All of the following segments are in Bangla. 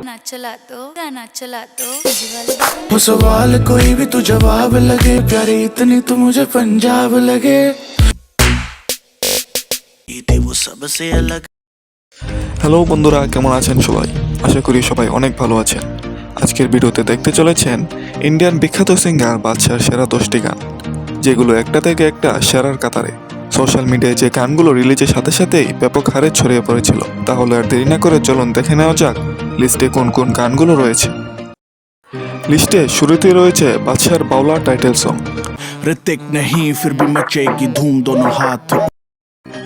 गाना चला दो गाना चला दो डीजे वाले बटन वो सवाल कोई भी तू जवाब लगे प्यारी इतनी तो मुझे पंजाब लगे ये वो सबसे अलग হ্যালো বন্ধুরা কেমন আছেন সবাই আশা করি সবাই অনেক ভালো আছেন আজকের ভিডিওতে দেখতে চলেছেন ইন্ডিয়ান বিখ্যাত সিঙ্গার বাদশার সেরা দশটি গান যেগুলো একটা থেকে একটা সেরার কাতারে সোশ্যাল মিডিয়ায় যে গানগুলো রিলিজের সাথে সাথেই ব্যাপক হারে ছড়িয়ে পড়েছিল তাহলে আর দেরি না করে চলুন দেখে নেওয়া যাক লিস্টে কোন কোন গানগুলো রয়েছে? লিস্টে শুরুতে রয়েছে বাদশার বাউলা টাইটেল সং। ঋতিক নেহি ফির ভি মচেগি ধুম দোনো হাত।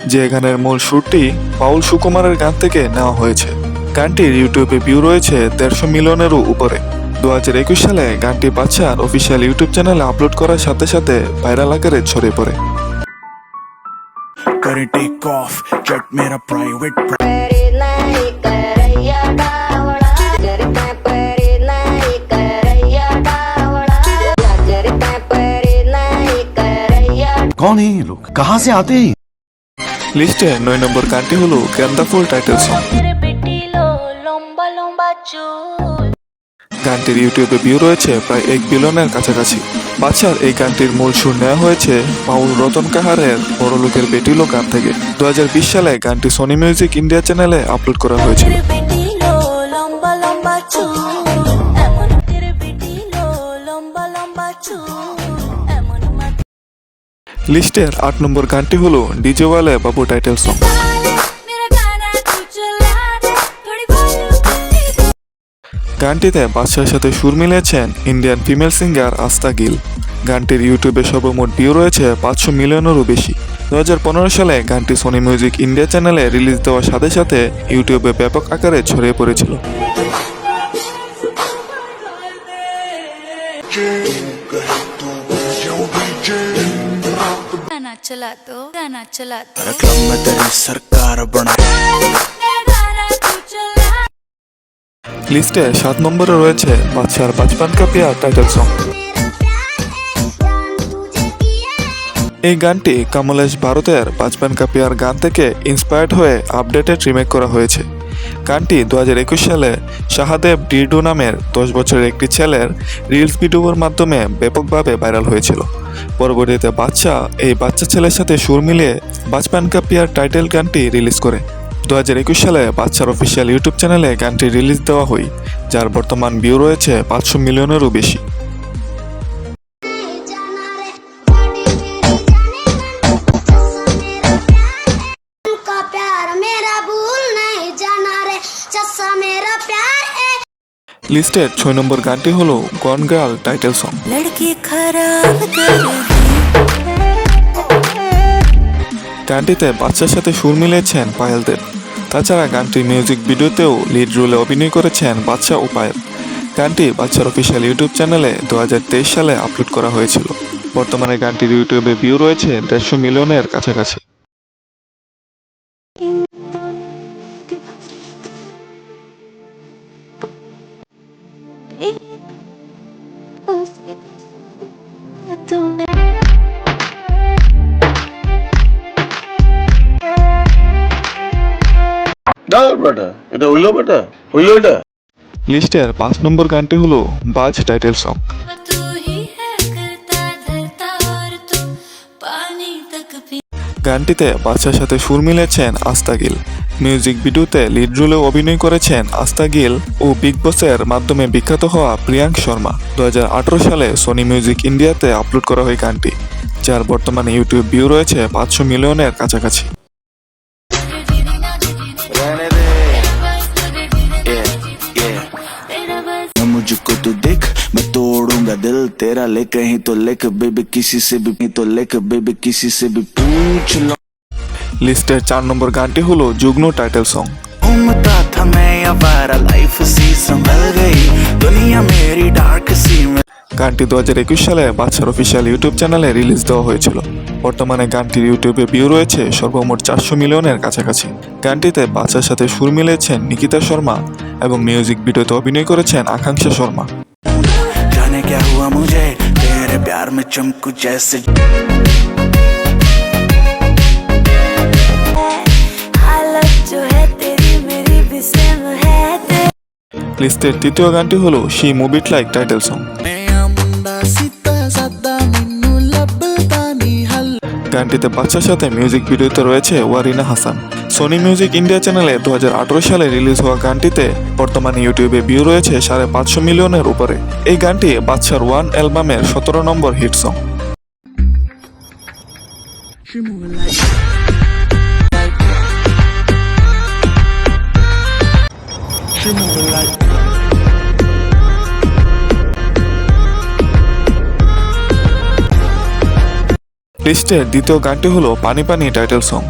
যে গানের মূল সুরটি পাউল সুকুমারের গান থেকে নেওয়া হয়েছে। গানটির ইউটিউবে ভিউ রয়েছে দেড়শো মিলিয়নেরও উপরে। দু হাজার একুশ সালে গানটি বাদশার অফিসিয়াল ইউটিউব চ্যানেলে আপলোড করার সাথে সাথে ভাইরাল আকারে ছড়িয়ে পড়ে। कौन है ये लोग कहाँ से आते हैं লিস্টে নয় নম্বর গানটি হলো গেন্দাফুল টাইটেল সং तेरे बेटी लो लंबा लंबा चूल গানটির ইউটিউবে ভিউ রয়েছে প্রায় এক বিলিয়নের কাছাকাছি বাচ্চার এই গানটির মূল সুর নেওয়া হয়েছে পাউল রতন কাহারের বড় লোকের বেটিলো গান থেকে দু সালে গানটি সোনি মিউজিক ইন্ডিয়া চ্যানেলে আপলোড করা হয়েছিল तेरे बेटी लो লিস্টের আট নম্বর গানটি হলো ডিজেওয়ালে বাবু টাইটেল সং গানটিতে বাদশার সাথে সুর মিলিয়েছেন ইন্ডিয়ান ফিমেল সিঙ্গার আস্তা গিল। গানটির ইউটিউবে সর্বমোট ভিউ রয়েছে পাঁচশো মিলিয়নেরও বেশি। দু হাজার পনেরো সালে গানটি সোনি মিউজিক ইন্ডিয়া চ্যানেলে রিলিজ দেওয়ার সাথে সাথে ইউটিউবে ব্যাপক আকারে ছড়িয়ে পড়েছিল। चला दो गाना चला दो क्लब में तेरी सरकार बना मेरा गाना तू चला লিস্টে সাত নম্বরে রয়েছে বাদশার বাচপান কাপিয়া টাইটেল সং এই গানটি কমলেশ ভারতের বাচপান কাপিয়ার গান থেকে ইন্সপায়ার্ড হয়ে আপডেটেড রিমেক করা হয়েছে গানটি দু হাজার একুশ সালে শাহাদেব ডিডু নামের দশ বছরের একটি ছেলের রিলস ভিডিওর মাধ্যমে ব্যাপকভাবে ভাইরাল হয়েছিল। পরবর্তীতে বাচ্চা, এই বাচ্চা ছেলের সাথে সুর মিলিয়ে বাচপান কাপিয়ার টাইটেল গানটি রিলিজ করে। দু হাজার একুশ সালে বাচ্চার অফিসিয়াল ইউটিউব চ্যানেলে গানটি রিলিজ দেওয়া হয়, যার বর্তমান ভিউ রয়েছে পাঁচশো মিলিয়নেরও বেশি। লিস্টের ছয় নম্বর গানটি হল গন গার্ল টাইটেল সং। গানটিতে বাচ্চার সাথে সুর মিলিয়েছেন পায়েল দেব। তাছাড়া গানটি মিউজিক ভিডিওতেও লিড রোলে অভিনয় করেছেন বাচ্চা ও পায়েল গানটি বাচ্চার অফিসিয়াল ইউটিউব চ্যানেলে দু হাজার তেইশ সালে আপলোড করা হয়েছিল। বর্তমানে গানটির ইউটিউবে ভিউ রয়েছে দেড়শো মিলিয়নের কাছাকাছি। বেটা এটা হইল বেটা হইল এটা লিস্টের পাঁচ নম্বর গানটি হলো বাজ টাইটেল সং গানটিতে বাদশার সাথে সুর মিলেছেন আস্তাগিল। মিউজিক ভিডিওতে লিড রোলেও অভিনয় করেছেন আস্তাগিল ও বিগ বসের মাধ্যমে বিখ্যাত হওয়া প্রিয়াঙ্ক শর্মা। দু হাজার আঠেরো সালে সোনি মিউজিক ইন্ডিয়াতে আপলোড করা হয় গানটি, যার বর্তমানে ইউটিউব ভিউ রয়েছে পাঁচশো মিলিয়নের কাছাকাছি। मुझको तू देख मैं तोड़ूंगा दिल तेरा ले कहीं तो लिख बेबी किसी से भी तो लिख बेबी किसी से भी पूछ लो লিস্টের চার নম্বর গানটি হলো যুগ্ন টাইটেল সং घूमता था मैं आवारा लाइफ सी संभल गई दुनिया मेरी डार्क सी में গানটি দু সালে বাচ্চার অফিসিয়াল ইউটিউব চ্যানেলে রিলিজ দেওয়া হয়েছিল বর্তমানে গানটির ইউটিউবে ভিউ রয়েছে সর্বমোট চারশো মিলিয়নের কাছাকাছি গানটিতে বাচ্চার সাথে সুর মিলিয়েছেন নিকিতা শর্মা এবং মিউজিক ভিডিওতে অভিনয় করেছেন আকাঙ্ক্ষা শর্মা। লিস্টের তৃতীয় গানটি হলো সেই মুভিট লাইক টাইটেল সং গানটিতে বাচ্চার সাথে মিউজিক ভিডিওতে রয়েছে Warina Hasan. Sony music India চ্যানেলে দু হাজার আঠেরো সালে রিলিজ হওয়া গানটিতে বর্তমানে ইউটিউবে ভিউ রয়েছে সাড়ে পাঁচশো মিলিয়নের উপরে। এই গানটি বাদশার ওয়ান অ্যালবামের সতেরো নম্বর হিট সং লিস্টের দ্বিতীয় গানটি হলো পানি পানি টাইটেল সং।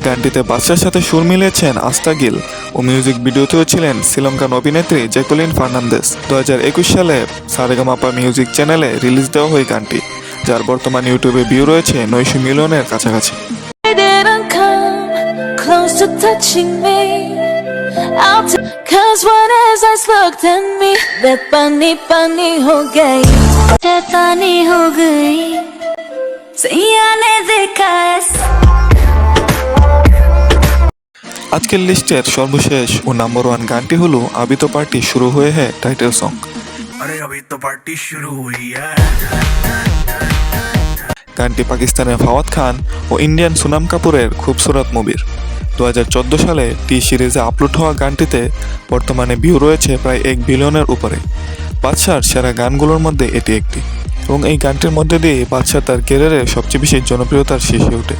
গানটিতে বাচ্চার সাথে সুর মিলিয়েছেন আস্তা গিল ও মিউজিক ভিডিওতেও ছিলেন শ্রীলঙ্কান অভিনেত্রী জ্যাকুলিন ফার্নান্দেস। দু হাজার একুশ সালে সারেগামাপা মিউজিক চ্যানেলে রিলিজ দেওয়া হয় গানটি যার বর্তমান ইউটিউবে ভিউ রয়েছে নয়শো মিলিয়নের কাছাকাছি. I'll Cause when his eyes looked at me, that funny, funny ho gay. That funny ho gay. सैया ने देखा ऐसे আজকের লিস্টের সর্বশেষ ও নাম্বার ওয়ান গানটি হলো আবি তো পার্টি শুরু হয়ে হ্যাঁ টাইটেল সং গানটি পাকিস্তানের ফাওয়াদ খান ও ইন্ডিয়ান সুনাম কাপুরের খুবসুরত মুভির দু সালে টি সিরিজে আপলোড হওয়া গানটিতে বর্তমানে ভিউ রয়েছে প্রায় এক বিলিয়নের উপরে বাদশার সেরা গানগুলোর মধ্যে এটি একটি এবং এই গানটির মধ্যে দিয়ে বাদশাহ তার ক্যারিয়ারে সবচেয়ে বেশি জনপ্রিয়তার শীর্ষে ওঠে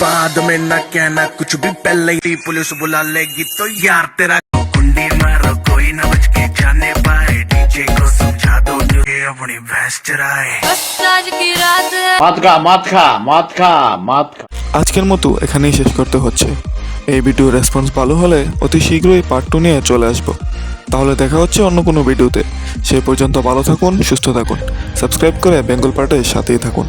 बाद में न कहना कुछ भी पहले ही पुलिस बुला लेगी तो यार तेरा कुंडी मारो कोई न बच के जाने पाए डीजे को समझा दो ये अपनी भैंस चराए आज की रात মাত খা মাত খা মাত খা মাত খা আজকের মতো এখানেই শেষ করতে হচ্ছে। এই ভিডিও রেসপন্স ভালো হলে অতি শীঘ্রই পার্ট টু নিয়ে চলে আসব। তাহলে দেখা হচ্ছে অন্য কোনো ভিডিওতে। সে পর্যন্ত ভালো থাকুন, সুস্থ থাকুন। সাবস্ক্রাইব করে বেঙ্গল পার্টের সাথেই থাকুন।